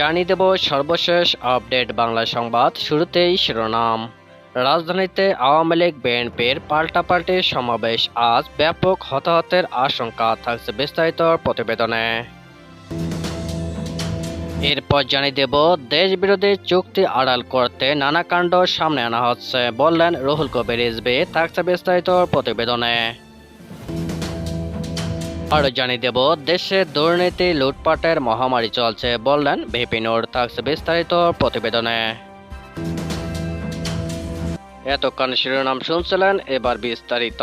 জানিয়ে দেব সর্বশেষ আপডেট বাংলা সংবাদ শুরুতেই শিরোনাম। রাজধানীতে আওয়ামী লীগ, বিএনপির পাল্টাপাল্টি সমাবেশ। আজ ব্যাপক হতাহতের আশঙ্কা থাকছে বিস্তারিত প্রতিবেদনে। এরপর জানিয়ে দেব দেশ বিরোধী চুক্তি আড়াল করতে নানা কাণ্ড সামনে আনা হচ্ছে, বললেন রুহুল কবির রিজভি থাকছে বিস্তারিত প্রতিবেদনে। আরও জানিয়ে দেব, দেশে দুর্নীতি, লুটপাটের মহামারী চলছে বললেন ভিপিনুর থাকছে বিস্তারিত প্রতিবেদনে। এতক্ষণ শিরোনাম শুনছিলেন এবার বিস্তারিত।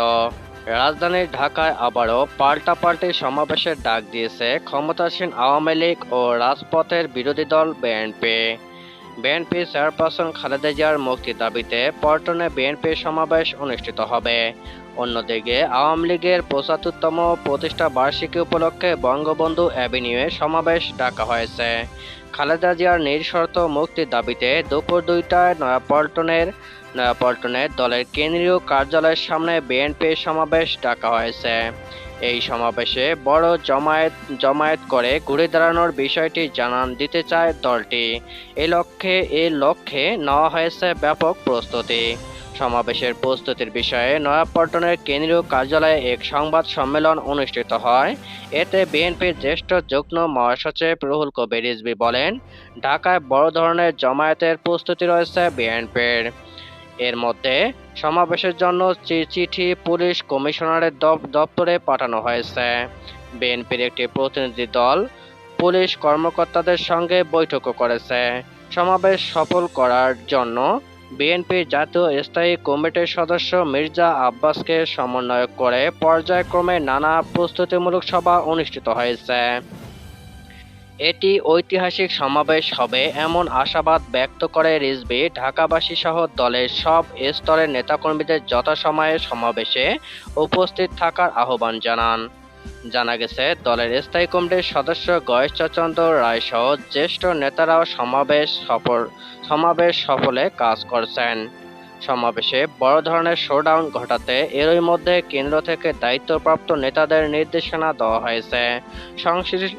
রাজধানী ঢাকায় আবারও পাল্টাপাল্টি সমাবেশের ডাক দিয়েছে ক্ষমতাসীন আওয়ামী লীগ ও রাজপথের বিরোধী দল বিএনপি। বিএনপি চেয়ারপারসন খালেদা জিয়ার মুক্তির দাবিতে পল্টনে বিএনপি সমাবেশ অনুষ্ঠিত হবে। অন্যদিকে আওয়ামী লীগের পঁচাত্তরতম প্রতিষ্ঠা বার্ষিকী উপলক্ষে বঙ্গবন্ধু অ্যাভিনিউয়ে সমাবেশ ডাকা হয়েছে। খালেদা জিয়ার নিঃশর্ত মুক্তির দাবিতে দুপুর দুইটায় নয়াপল্টনের নয়াপল্টনে দলের কেন্দ্রীয় কার্যালয়ের সামনে বিএনপির সমাবেশ ডাকা হয়েছে। এই সমাবেশে বড় জমায়েত জমায়েত করে ঘুরে দাঁড়ানোর বিষয়টি জানান দিতে চায় দলটি। এ লক্ষ্যে এ লক্ষ্যে নেওয়া হয়েছে ব্যাপক প্রস্তুতি। সমাবেশের প্রস্তুতির বিষয়ে নয়াপল্টনের কেন্দ্রীয় কার্যালয়ে এক সংবাদ সম্মেলন অনুষ্ঠিত হয়। এতে বিএনপির জ্যেষ্ঠ যুগ্ম মহাসচিব রুহুল কবির রিজভী বলেন, ঢাকায় বড় ধরনের জমায়েতের প্রস্তুতি রয়েছে বিএনপির। এর মধ্যে সমাবেশের জন্য চিঠি পুলিশ কমিশনারের দপ- দপ্তরে পাঠানো হয়েছে। বিএনপির একটি প্রতিনিধি দল পুলিশ কর্মকর্তাদের সঙ্গে বৈঠকও করেছে। সমাবেশ সফল করার জন্য বিএনপির জাতীয় স্থায়ী কমিটির সদস্য মির্জা আব্বাসকে সমন্বয় করে পর্যায়ক্রমে নানা প্রস্তুতিমূলক সভা অনুষ্ঠিত হয়েছে। এটি ঐতিহাসিক সমাবেশ হবে এমন আশাবাদ ব্যক্ত করে রিজভি, ঢাকাবাসী সহ দলের সব স্তরের নেতাকর্মীদের যথাসময়ে সমাবেশে উপস্থিত থাকার আহ্বান জানান। জানা গেছে, দলের স্থায়ী কমিটির সদস্য গয়েশচন্দ্র রায় সহ জ্যেষ্ঠ নেতারাও সমাবেশ সফল সমাবেশ সফলে কাজ করছেন। সমাবেশে বড় ধরনের শোডাউন ঘটাতে এরই মধ্যে কেন্দ্র থেকে দায়িত্বপ্রাপ্ত নেতাদের নির্দেশনা দেওয়া হয়েছে।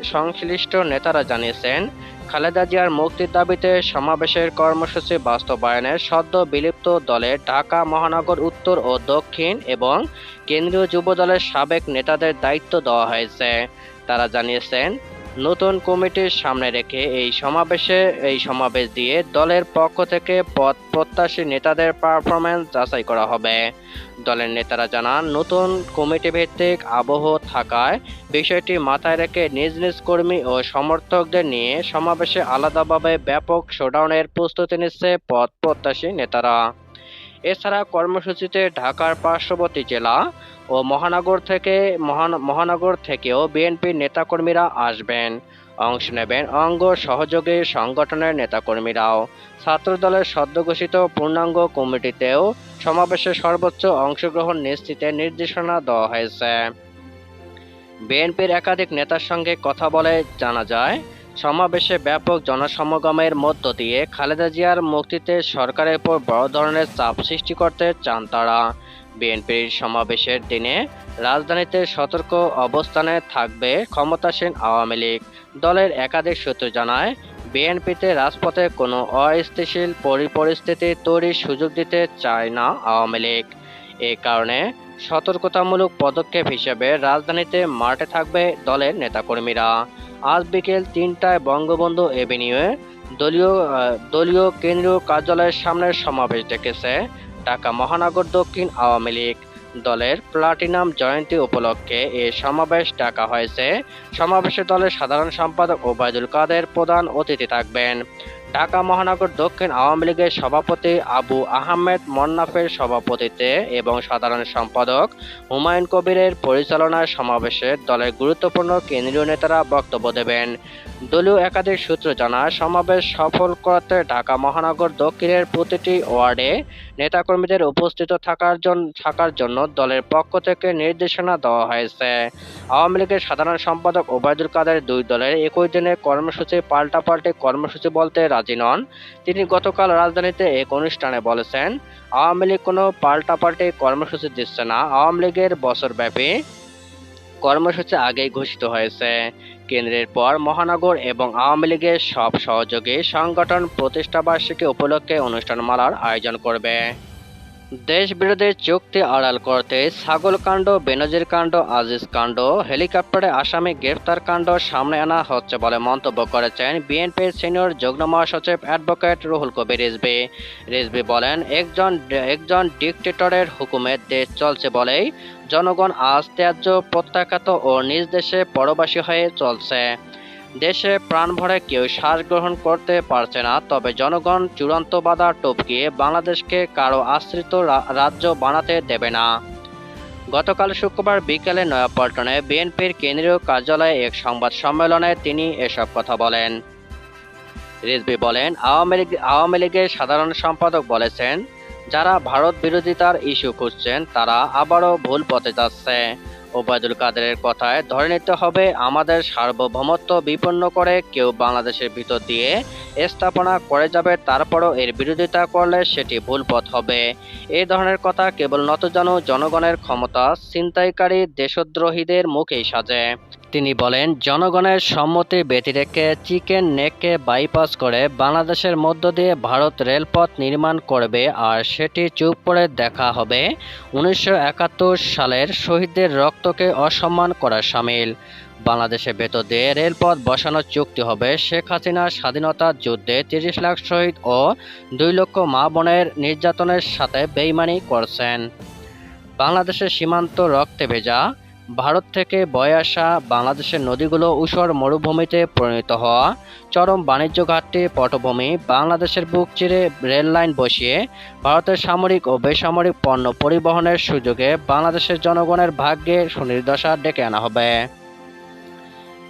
সংশ্লিষ্ট- নেতারা জানিয়েছেন, খালেদা জিয়ার মুক্তির দাবিতে সমাবেশের কর্মসূচি বাস্তবায়নে সদ্য বিলুপ্ত দলে ঢাকা, মহানগর, উত্তর ও দক্ষিণ এবং কেন্দ্রীয় যুব দলের সাবেক নেতাদের দায়িত্ব দেওয়া হয়েছে। তারা জানিয়েছেন নতুন কমিটির সামনে রেখে এই সমাবেশে, এই সমাবেশ দিয়ে দলের পক্ষ থেকে পদ প্রত্যাশী নেতাদের পারফরমেন্স যাচাই করা হবে। দলের নেতারা জানান, নতুন কমিটি ভিত্তিক আবহ থাকায় বিষয়টি মাথায় রেখে নিজ নিজ কর্মী ও সমর্থকদের নিয়ে সমাবেশে আলাদাভাবে ব্যাপক শোডাউনের প্রস্তুতি নিচ্ছে পদ প্রত্যাশী নেতারা। এছাড়া কর্মসূচিতে ঢাকার পার্শ্ববর্তী জেলা ও মহানগর থেকে মহান, মহানগর থেকেও বিএনপির নেতাকর্মীরা আসবেন। অংশ নেবেন অঙ্গ সহযোগী সংগঠনের নেতাকর্মীরাও। ছাত্রদলের সদ্যঘোষিত পূর্ণাঙ্গ কমিটিতেও সমাবেশে সর্বোচ্চ অংশগ্রহণ নিশ্চিতে নির্দেশনা দেওয়া হয়েছে। বিএনপির একাধিক নেতার সঙ্গে কথা বলে জানা যায় সমাবেশে ব্যাপক জনসমাগমের মধ্য দিয়ে খালেদা জিয়ার মুক্তিতে সরকারের উপর বড় ধরনের চাপ সৃষ্টি করতে চান তারা। বিএনপির সমাবেশের দিনে রাজধানীতে সতর্ক অবস্থানে থাকবে ক্ষমতাসীন আওয়ামী লীগ। দলের একাধিক সূত্র জানায়, বিএনপিতে রাজপথে কোনো অস্থিতিশীল পরি- পরিস্থিতি তৈরির সুযোগ দিতে চায় না আওয়ামী লীগ। এ কারণে সতর্কতামূলক পদক্ষেপ হিসেবে রাজধানীতে মাঠে থাকবে দলের নেতাকর্মীরা। আজ বিকেল তিনটায় বঙ্গবন্ধু এভিনিউয়ে দলীয় দলীয় কেন্দ্রীয় কার্যালয়ের সামনে সমাবেশ ডেকেছে ঢাকা মহানগর দক্ষিণ আওয়ামী লীগ। দলের প্লাটিনাম জয়ন্তী উপলক্ষে এ সমাবেশ ডাকা হয়েছে। সমাবেশে দলের সাধারণ সম্পাদক ওবায়দুল কাদের প্রধান অতিথি থাকবেন। ঢাকা মহানগর দক্ষিণ আওয়ামী লীগের সভাপতি আবু আহমেদ মন্নাফের সভাপতিত্বে এবং সাধারণ সম্পাদক হুমায়ুন কবিরের পরিচালনায় সমাবেশে দলের গুরুত্বপূর্ণ কেন্দ্রীয় নেতারা বক্তব্য দেবেন। দলীয় একাধিক সূত্র জানায়, সমাবেশ সফল করতে ঢাকা মহানগর দক্ষিণের প্রতিটি ওয়ার্ডে নেতাকর্মীদের উপস্থিত থাকার জন্য থাকার জন্য দলের পক্ষ থেকে নির্দেশনা দেওয়া হয়েছে। আওয়ামী লীগের সাধারণ সম্পাদক ওবায়দুল কাদের দুই দলের একই দিনে কর্মসূচি পাল্টাপাল্টি কর্মসূচি বলতে রাজি নন। তিনি গতকাল রাজধানীতে এক অনুষ্ঠানে বলেছেন, আওয়ামী লীগ কোনো পাল্টাপাল্টি কর্মসূচি দিচ্ছে না। আওয়ামী লীগের বছরব্যাপী কর্মসূচি আগেই ঘোষিত হয়েছে। কেন্দ্রের পর মহানগর এবং আওয়ামী লীগের সব সহযোগী সংগঠন প্রতিষ্ঠাবার্ষিকী উপলক্ষে অনুষ্ঠানমালার আয়োজন করবে। দেশ বিরোধী চুক্তি আড়াল করতে ছাগল কাণ্ড, বেনজির কাণ্ড, আজিজ কাণ্ড, হেলিকপ্টারে আসামি গ্রেফতার কাণ্ড সামনে আনা হচ্ছে বলে মন্তব্য করেছেন বিএনপির সিনিয়র যুগ্ম মহাসচিব অ্যাডভোকেট রুহুল কবির রিজভি। রিজভি বলেন, একজন একজন ডিকটেটরের হুকুমে দেশ চলছে বলেই জনগণ আজ ত্যায্য প্রত্যাখ্যাত ও নিজ দেশে পরবাসী হয়ে চলছে। দেশে প্রাণ ভরে কেউ শ্বাস গ্রহণ করতে পারছে না, তবে জনগণ চূড়ান্ত বাধা টপকিয়ে বাংলাদেশকে কারও আশ্রিত রাজ্য বানাতে দেবে না। গতকাল শুক্রবার বিকেলে নয়াপল্টনে বিএনপির কেন্দ্রীয় কার্যালয়ে এক সংবাদ সম্মেলনে তিনি এসব কথা বলেন। রিজভি বলেন, আওয়ামী লীগ, আওয়ামী লীগের সাধারণ সম্পাদক বলেছেন, যারা ভারত বিরোধিতার ইস্যু খুঁজছেন, তারা আবারও ভুল পথে যাচ্ছে। ওবায়দুল কাদেরের কথায় ধরে নিতে হবে আমাদের সার্বভৌমত্ব বিপন্ন করে, কেউ বাংলাদেশের ভিতর দিয়ে স্থাপনা করে যাবে, তারপরও এর বিরোধিতা করলে সেটি ভুল পথ হবে। এই ধরনের কথা কেবল নতজানু জনগণের ক্ষমতা, ছিনতাইকারী দেশদ্রোহীদের মুখেই সাজে। তিনি বলেন, জনগণের সম্মতি ব্যতিরেকে চিকেন নেককে বাইপাস করে বাংলাদেশের মধ্য দিয়ে ভারত রেলপথ নির্মাণ করবে আর সেটি চুপ করে দেখা হবে। উনিশশো একাত্তর সালের শহীদদের রক্তকে অসম্মান করা সামিল। বাংলাদেশের ভেতর দিয়ে রেলপথ বসানোর চুক্তি হবে শেখ হাসিনার স্বাধীনতার যুদ্ধে তিরিশ লাখ শহীদ ও দুই লক্ষ মা বোনের নির্যাতনের সাথে বেইমানি করছেন। বাংলাদেশের সীমান্ত রক্তে ভেজা ভারত থেকে বয়ে আসা বাংলাদেশের নদীগুলো উষর মরুভূমিতে পরিণত হওয়া চরম বাণিজ্য ঘাটতি পটভূমি বাংলাদেশের বুক চিরে রেল লাইন বসিয়ে ভারতের সামরিক ও বেসামরিক পণ্য পরিবহনের সুযোগে বাংলাদেশের জনগণের ভাগ্যে সুনির্দশা ডেকে আনা হবে।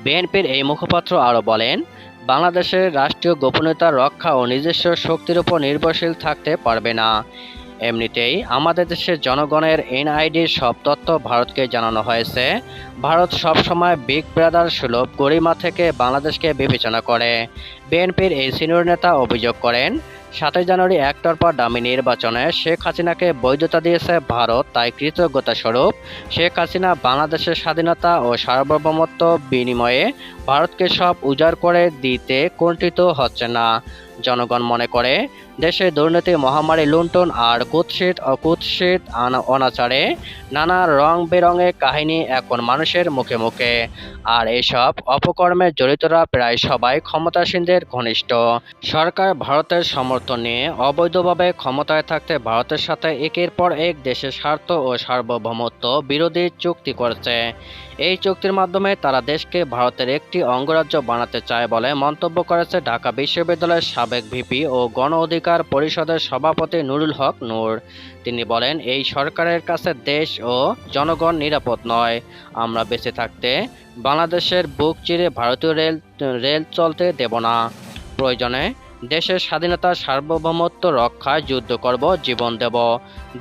বিএনপির এই মুখপাত্র আরও বলেন, বাংলাদেশের রাষ্ট্রীয় গোপনীয়তা, রক্ষা ও নিজস্ব শক্তির উপর নির্ভরশীল থাকতে পারবে না। এমনিতেই আমাদের দেশের জনগণের এনআইডির সব তথ্য ভারতকে জানানো হয়েছে। ভারত সবসময় বিগ ব্রাদার সুলভ গরিমা থেকে বাংলাদেশকে বিবেচনা করে। বিএনপির এই সিনিয়র নেতা অভিযোগ করেন, সাতই জানুয়ারি একতরফা ডামি নির্বাচনে শেখ হাসিনাকে বৈধতা দিয়েছে ভারত, তাই কৃতজ্ঞতা স্বরূপ শেখ হাসিনা বাংলাদেশের স্বাধীনতা ও সার্বভৌমত্ব বিনিময়ে ভারতকে সব উজাড় করে দিতে কুণ্ঠিত হচ্ছে না। জনগণ মনে করে, দেশে দুর্নীতি, মহামারী, লুণ্ঠন আর কুৎসিত, অকুৎসিত অনাচারে নানা রং বেরঙের কাহিনী এখন মানুষের মুখে মুখে। আর এসব অপকর্মে জড়িতরা প্রায় সবাই ক্ষমতাসীনদের ঘনিষ্ঠ। সরকার ভারতের সমর্থন নিয়ে অবৈধভাবে ক্ষমতায় থাকতে ভারতের সাথে একের পর এক দেশের স্বার্থ ও সার্বভৌমত্ব বিরোধী চুক্তি করেছে। এই চুক্তির মাধ্যমে তারা দেশকে ভারতের একটি অঙ্গরাজ্য বানাতে চায় বলে মন্তব্য করেছে ঢাকা বিশ্ববিদ্যালয়ের সাবেক ভিপি ও গণ অধিকার পরিষদের সভাপতি নুরুল হক নূর। তিনি বলেন, এই সরকারের কাছে দেশ ও জনগণ নিরাপদ নয়। আমরা বেঁচে থাকতে বাংলাদেশের বুক চিরে ভারতীয় রেল রেল চলতে দেব না। প্রয়োজনে দেশের স্বাধীনতা সার্বভৌমত্ব রক্ষায় যুদ্ধ করব, জীবন দেব।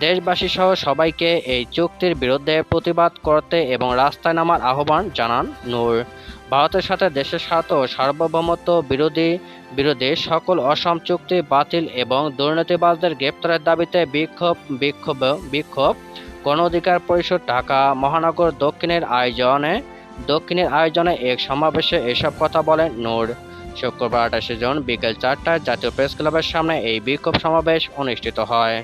দেশবাসী সহ সবাইকে এই চুক্তির বিরুদ্ধে প্রতিবাদ করতে এবং রাস্তায় নামার আহ্বান জানান নূর। ভারতের সাথে দেশের স্বার্থ ও সার্বভৌমত্ব বিরোধী বিরোধী সকল অসম চুক্তি বাতিল এবং দুর্নীতিবাজদের গ্রেপ্তারের দাবিতে বিক্ষোভ বিক্ষোভ বিক্ষোভ। গণ অধিকার পরিষদ ঢাকা মহানগর দক্ষিণের আয়োজনে দক্ষিণের আয়োজনে এক সমাবেশে এসব কথা বলেন নূর। শুক্রবার আঠাশে জুন বিকেল চারটায় জাতীয় প্রেস ক্লাবের সামনে এই বিক্ষোভ সমাবেশ অনুষ্ঠিত হয়।